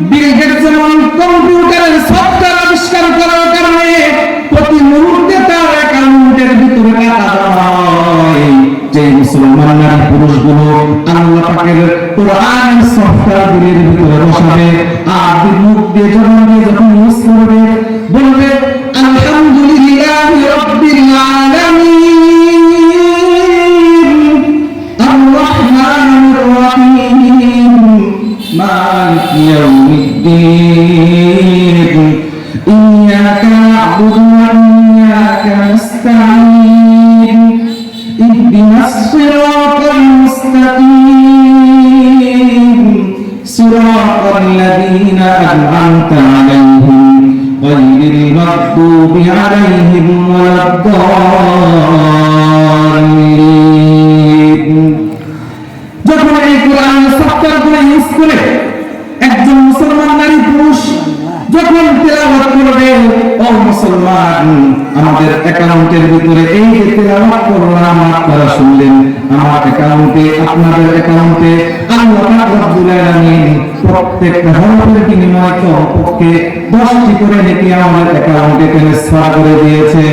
Bill Gates যেমন কম্পিউটারের software আবিষ্কার করার কারণে প্রতি মুহূর্তে তার অ্যাকাউন্টের ভিতরে টাকা আর মুখ দিয়ে যখন ইউজ করবে مالك يوم الدين إياك نعبد وإياك نستعين اهدنا الصراط المستقيم صراط الذين أنعمت عليهم غير المغضوب عليهم ولا الضالين যখন এই কোরআন সফটওয়্যার গুলো ইউজ করে যখন তেলাওয়াত করবে ও মুসলমান, আমাদের অ্যাকাউন্টের ভিতরে এই যে তেলাওয়াত করলাম আপনারা শুনলেন। আমার অ্যাকাউন্টে, আপনাদের অ্যাকাউন্টে আল্লাহ রাব্বুল আলামিন বিনিময়ে কমপক্ষে 10টি করে নাকি আমার অ্যাকাউন্টে ট্রান্সফার করে দিয়েছে।